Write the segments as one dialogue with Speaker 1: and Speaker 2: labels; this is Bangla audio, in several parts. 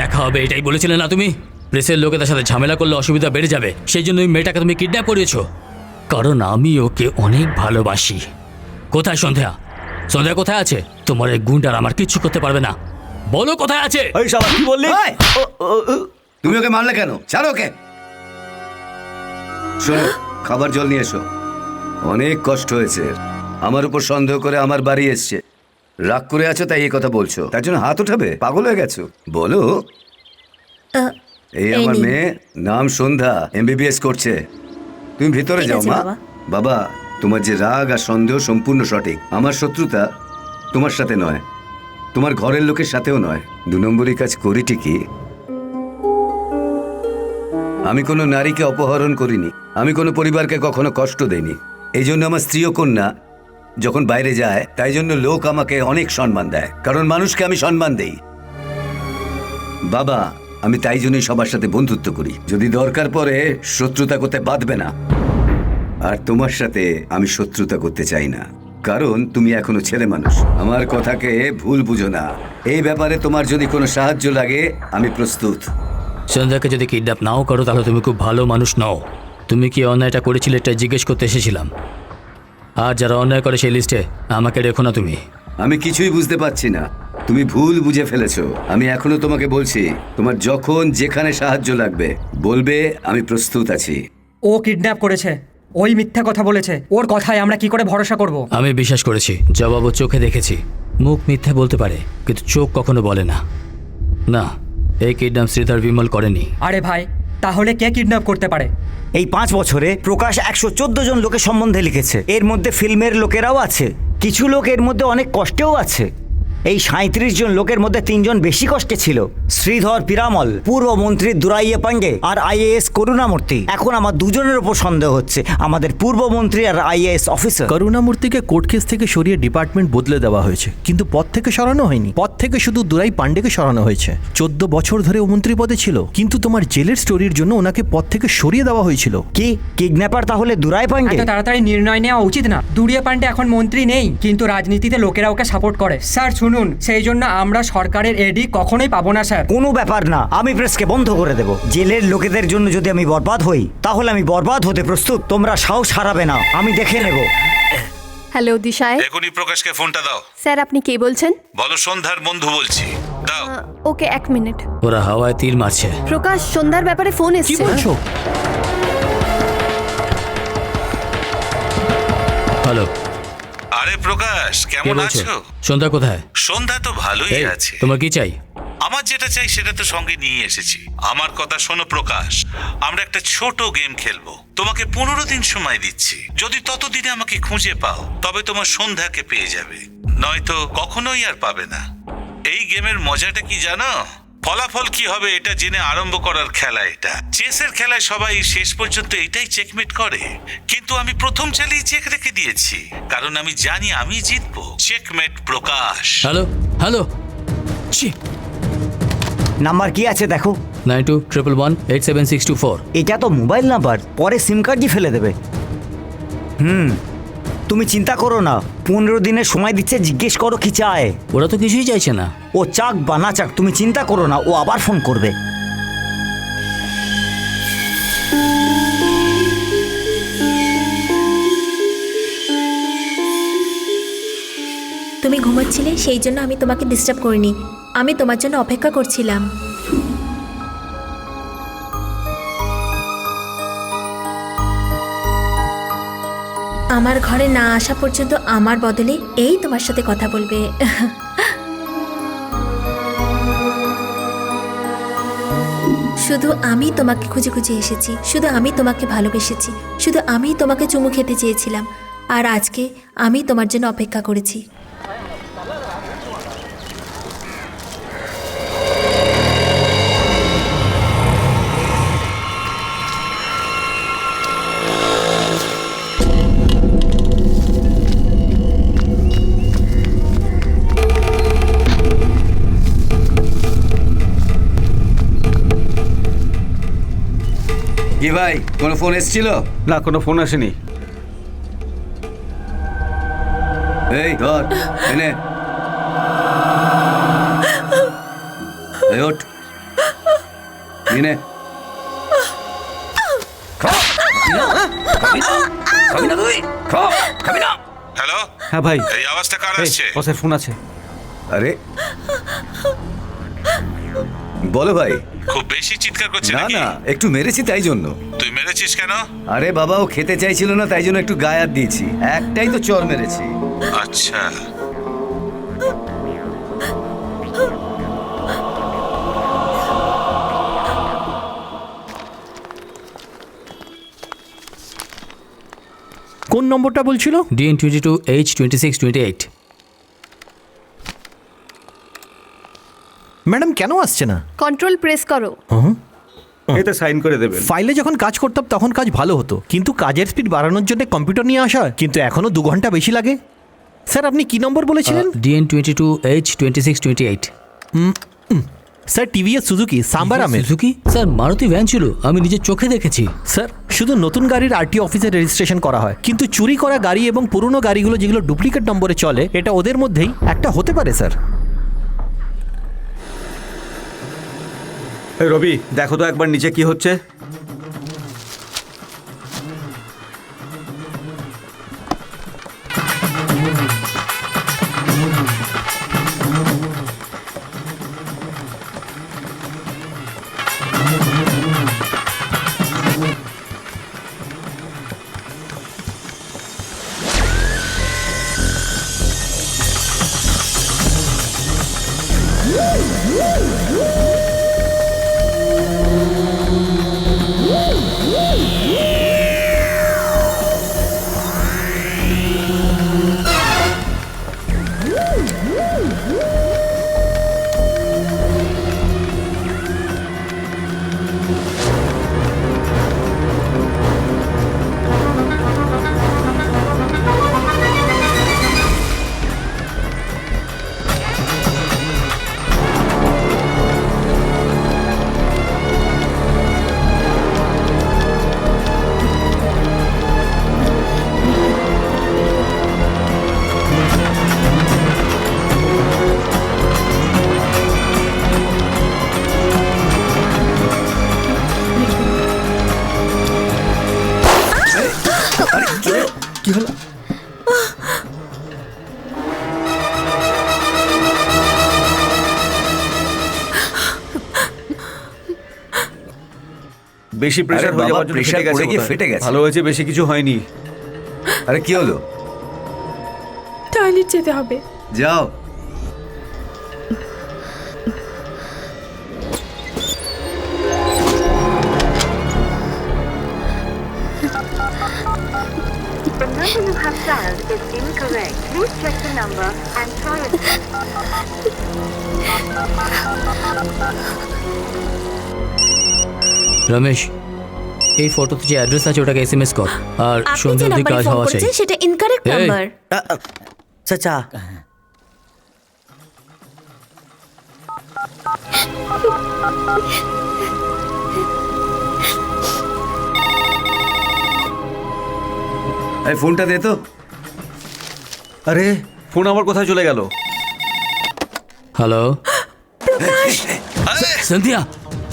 Speaker 1: দেখা হবে এটাই বলেছিলে না তুমি? প্রেসের লোকেদের সাথে ঝামেলা করলে অসুবিধা বেড়ে যাবে সেই জন্য ওই মেয়েটাকে তুমি কিডন্যাপ করিয়েছো। কারণ আমি ওকে অনেক ভালোবাসি। কোথায় সন্ধ্যা? সন্ধ্যা কোথায় আছে? তোমার এই গুন্ডার আমার কিচ্ছু করতে পারবে না। বলো কোথায় আছে?
Speaker 2: ওই সবাই কি বললি!
Speaker 3: তুমি ওকে মারলে কেন? ছাড়ো ওকে। শোনো খাবার জল নিয়ে এসো। অনেক কষ্ট হয়েছে। আমার উপর সন্দেহ করে আমার বাড়ি এসছে। রাগ করে আছো তাই এই কথা বলছো? তার জন্য হাত উঠাবে? পাগল হয়ে গেছো? বলো। এই আমার মেয়ে নাম সন্ধ্যা এমবিবিএস করছে। তুমি ভিতরে যাও মা।
Speaker 4: বাবা।
Speaker 3: বাবা তোমার যে রাগ আর সন্দেহ সম্পূর্ণ সঠিক। আমার শত্রুতা তোমার সাথে নয় তোমার ঘরের লোকের সাথেও নয়। দু নম্বরই কাজ করি ঠিকই আমি কোনো নারীকে অপহরণ করিনি। আমি কোনো পরিবারকে কখনো কষ্ট দেইনি। এই জন্য আমার স্ত্রী ও কন্যা যখন বাইরে যায়, তাই জন্য লোক আমাকে অনেক সম্মান দেয়, কারণ মানুষকে আমি সম্মান দেই। বাবা, আমি তাই জন্যই সবার সাথে বন্ধুত্ব করি। যদি দরকার পড়ে, শত্রুতা করতে বাঁধবে না। আর তোমার সাথে আমি শত্রুতা করতে চাই না, কারণ তুমি এখনও ছেলে মানুষ। আমার কথাকে ভুল বুঝো না। এই ব্যাপারে তোমার যদি কোনো সাহায্য লাগে, আমি প্রস্তুত।
Speaker 1: সন্ধ্যাকে যদি কিডন্যাপ নাও করো, তাহলে তুমি খুব ভালো মানুষ নও। তুমি কি অন্যায়টা করেছিলে, এটা জিজ্ঞেস করতে এসেছিলাম। আর যারা অন্যায় করে সেই লিস্টে আমাকে রেখো না তুমি।
Speaker 3: আমি কিছুই বুঝতে পারছি না। তুমি ভুল বুঝে ফেলেছো। আমি এখনও তোমাকে বলছি তোমার যখন যেখানে সাহায্য লাগবে বলবে আমি প্রস্তুত আছি।
Speaker 5: ও কিডন্যাপ করেছে ওই মিথ্যা কথা বলেছে ওর কথায় আমরা কি করে ভরসা করব?
Speaker 1: আমি বিশ্বাস করেছি জবাব ও চোখে দেখেছি। মুখ মিথ্যে বলতে পারে কিন্তু চোখ কখনো বলে না। না এই কিডন্যাপ শ্রীধর বিমল করেনি।
Speaker 5: আরে ভাই তাহলে কে কিডন্যাপ করতে পারে?
Speaker 2: এই পাঁচ বছরে প্রকাশ একশো চোদ্দ জন লোকের সম্বন্ধে লিখেছে। এর মধ্যে ফিল্মের লোকেরাও আছে। কিছু লোক এর মধ্যে অনেক কষ্টেও আছে। এই সাঁত্রিশ জন লোকের মধ্যে তিনজন বেশি কষ্টে ছিল। শ্রীধর পিরামল পূর্বমন্ত্রী দুরাইয়া পান্ডে আর আইএএস করুণামূর্তি। এখন আমার দুজনের ওপর সন্দেহ হচ্ছে। আমাদের পূর্বমন্ত্রী আর আইএএস অফিসার।
Speaker 6: করুণামূর্তিকে কোর্ট কেস থেকে সরিয়ে ডিপার্টমেন্ট বদলে দেওয়া হয়েছে। কিন্তু পদ থেকে সরানো হয়নি। পদ থেকে শুধু দুরাই পান্ডেকে সরানো হয়েছে। চোদ্দ বছর ধরে ও মন্ত্রী পদে ছিল। কিন্তু তোমার জেলের স্টোরির জন্য ওনাকে পদ থেকে সরিয়ে দেওয়া হয়েছিল।
Speaker 2: কি? কিডন্যাপার তাহলে দুরাই
Speaker 5: এত তাড়াতাড়ি নির্ণয় নেওয়া উচিত না। দুরিয়া পান্ডে এখন মন্ত্রী নেই। কিন্তু রাজনীতিতে লোকেরা ওকে সাপোর্ট করে। স্যার শুনুন সেই জন্য আমরা সরকারের এডি কখনোই পাবো না স্যার।
Speaker 2: কোনো ব্যাপার না আমি প্রেসকে বন্ধ করে দেব। জেলের লোকেদের জন্য যদি আমি বরবাদ হই তাহলে আমি বরবাদ হতে প্রস্তুত তোমরা সাহস হারাবে না আমি দেখে নেব।
Speaker 4: হ্যালো দিশায়
Speaker 7: এখনই প্রকাশকে ফোনটা দাও।
Speaker 4: স্যার আপনি কে বলছেন?
Speaker 7: বলো সন্ধ্যার বন্ধু বলছি। দাও।
Speaker 4: ওকে এক মিনিট।
Speaker 1: ওরা হাওয়ায় তীর মারছে।
Speaker 4: প্রকাশ সন্ধ্যার ব্যাপারে ফোন এসেছে।
Speaker 6: কি বলছো?
Speaker 1: হ্যালো।
Speaker 7: আরে প্রকাশ কেমন আছো?
Speaker 1: সন্ধ্যা কোথায়?
Speaker 7: সন্ধ্যা তো ভালোই আছে।
Speaker 1: তোমার কি চাই?
Speaker 7: আমার যেটা চাই সেটা তো সঙ্গে নিয়ে এসেছি। আমার কথা শোনো প্রকাশ আমরা একটা ছোট গেম খেলব। তোমাকে পনেরো দিন সময় দিচ্ছি। যদি ততদিনে আমাকে খুঁজে পাও তবে তোমার সন্ধ্যাকে পেয়ে যাবে। নয়তো কখনোই আর পাবে না। এই গেমের মজাটা কি জানো? ফলাফল কি হবে এটা জেনে আরম্ভ করার খেলা এটা। চেসের খেলায় সবাই শেষ পর্যন্ত এটাই চেকমেট করে। কিন্তু আমি প্রথম চালেই চেক রেখে দিয়েছি। কারণ আমি জানি আমি জিতবো। চেকমেট প্রকাশ।
Speaker 1: Hello hello. ছি।
Speaker 2: নাম্বার কি আছে দেখো?
Speaker 1: Nine two triple one eight seven six two four.
Speaker 2: এটা তো মোবাইল নাম্বার পরে সিম কার্ডই ফেলে দেবে। হুম। তুমি চিন্তা করো না পনেরো দিনের সময় দিচ্ছে জিজ্ঞেস করো কি চায়।
Speaker 1: ওরা তো কিছুই চাইছে না।
Speaker 2: ও চাক বা না চাক তুমি চিন্তা করো না ও আবার ফোন করবে।
Speaker 8: তুমি ঘুমাচ্ছিলে সেই জন্য আমি তোমাকে ডিস্টার্ব করিনি। আমি তোমার জন্য অপেক্ষা করছিলাম। আমার ঘরে না আসা পর্যন্ত আমার বদলে এই তোমার সাথে কথা বলবে। শুধু আমি তোমাকে খুঁজে খুঁজে এসেছি, শুধু আমি তোমাকে ভালোবেসেছি, শুধু আমি তোমাকে চুমু খেতে চেয়েছিলাম, আর আজকে আমি তোমার জন্য অপেক্ষা করেছি।
Speaker 3: কি ভাই কোনো ফোন এসেছিল
Speaker 9: না কোনো ফোন আসেনি
Speaker 3: এই ধর এনে এই ওঠ এই নে। খা। খাবি না? খাবি না তুই? খা। খাবি না?
Speaker 7: হ্যালো
Speaker 9: হ্যাঁ ভাই
Speaker 7: এই আওয়াজটা কার আসছে
Speaker 9: বসের ফোন আছে
Speaker 3: আরে বলো ভাই।
Speaker 7: খুব বেশি চিৎকার করছে
Speaker 3: না না একটু মেরেছি তাই জন্য।
Speaker 7: তুই মেরেছিস কেন?
Speaker 3: আরে বাবা ও খেতে চাইছিল না তাই জন্য একটু গায়াত দিয়েছি। একটাই তো চর মেরেছি।
Speaker 7: আচ্ছা।
Speaker 6: কোন নম্বরটা বলছিল?
Speaker 1: DN twenty two H twenty six twenty eight
Speaker 6: madam কেন আসছে না?
Speaker 4: কন্ট্রোল প্রেস করো।
Speaker 9: এটা সাইন করে দেবেন।
Speaker 6: ফাইলে যখন কাজ করতাম তখন কাজ ভালো হতো। কিন্তু কাজের স্পিড বাড়ানোর জন্য কম্পিউটার নিয়ে আসা হয় কিন্তু এখনও দু ঘণ্টা বেশি লাগে। স্যার আপনি কি নম্বর বলেছিলেন?
Speaker 1: DN twenty two H twenty six twenty eight.
Speaker 6: Sir TVS Suzuki sambar আমের।
Speaker 1: সুজুকি? স্যার মারুতি ভ্যান ছিল আমি নিজের চোখে দেখেছি।
Speaker 6: স্যার শুধু নতুন গাড়ির আরটি অফিসে রেজিস্ট্রেশন করা হয়। কিন্তু চুরি করা গাড়ি এবং পুরনো গাড়িগুলো যেগুলো ডুপ্লিকেট নম্বরে চলে এটা ওদের মধ্যেই একটা হতে পারে স্যার।
Speaker 9: রবি দেখো তো একবার নিচে কি হচ্ছে। কি বেশি প্রেশার
Speaker 3: আরে
Speaker 9: হয়ে যাওয়ার জন্য গেছে
Speaker 3: পড়ে গিয়ে ফেটে গেছে।
Speaker 9: ভালো হয়েছে বেশি কিছু হয়নি।
Speaker 3: আরে কি হলো?
Speaker 10: টয়লেট যেতে হবে।
Speaker 3: যাও।
Speaker 1: রমেশ এই ফটোতে যে অ্যাড্রেস আছে ওটাকে এস এম এস কর। আর সন্ধ্যা অবধি কাজ হওয়া চাই।
Speaker 8: সেটা ইনকারেক্ট নাম্বার
Speaker 2: চাচা।
Speaker 3: এই ফোনটা দে তো।
Speaker 9: আরে ফোন আমার কোথায় চলে গেল?
Speaker 1: হ্যালো সন্ধ্যা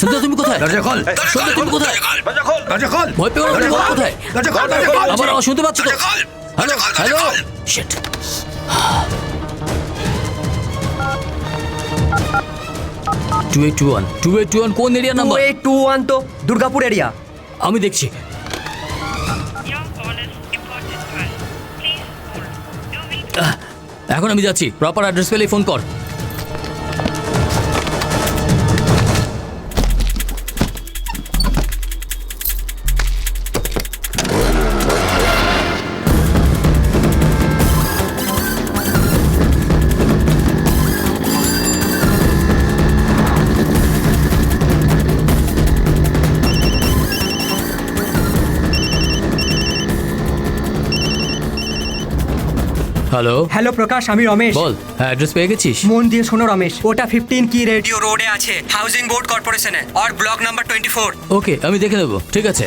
Speaker 1: সন্ধ্যা তুমি কোথায়?
Speaker 3: দরজা খোল।
Speaker 1: সন্ধ্যা তুমি কোথায়?
Speaker 3: দরজা খোল।
Speaker 1: ভয় পেও না তুমি
Speaker 3: দরজা খোল।
Speaker 1: কোথায়
Speaker 3: দরজা খোল দরজা খোল।
Speaker 1: আমার আওয়াজ শুনতে পাচ্ছ তো?
Speaker 3: দরজা খোল
Speaker 1: হ্যালো
Speaker 3: দরজা খোল, দরজা
Speaker 1: hello. Shit two eight two one two eight two one কোন area
Speaker 5: two
Speaker 1: number
Speaker 5: eight two one তো দুর্গাপুর এরিয়া
Speaker 1: আমি দেখছি। এখন আমি যাচ্ছি। প্রপার অ্যাড্রেস পেলেই ফোন কর। হ্যালো
Speaker 5: হ্যালো প্রকাশ আমি রমেশ।
Speaker 1: বল হ্যাঁ অ্যাড্রেস পেয়ে গেছিস?
Speaker 5: মন দিয়ে শোনো রমেশ। ওটা ফিফটিন কি রেডিও রোডে আছে হাউজিং বোর্ড কর্পোরেশনে আর block number twenty four
Speaker 1: okay আমি দেখে নেব ঠিক আছে।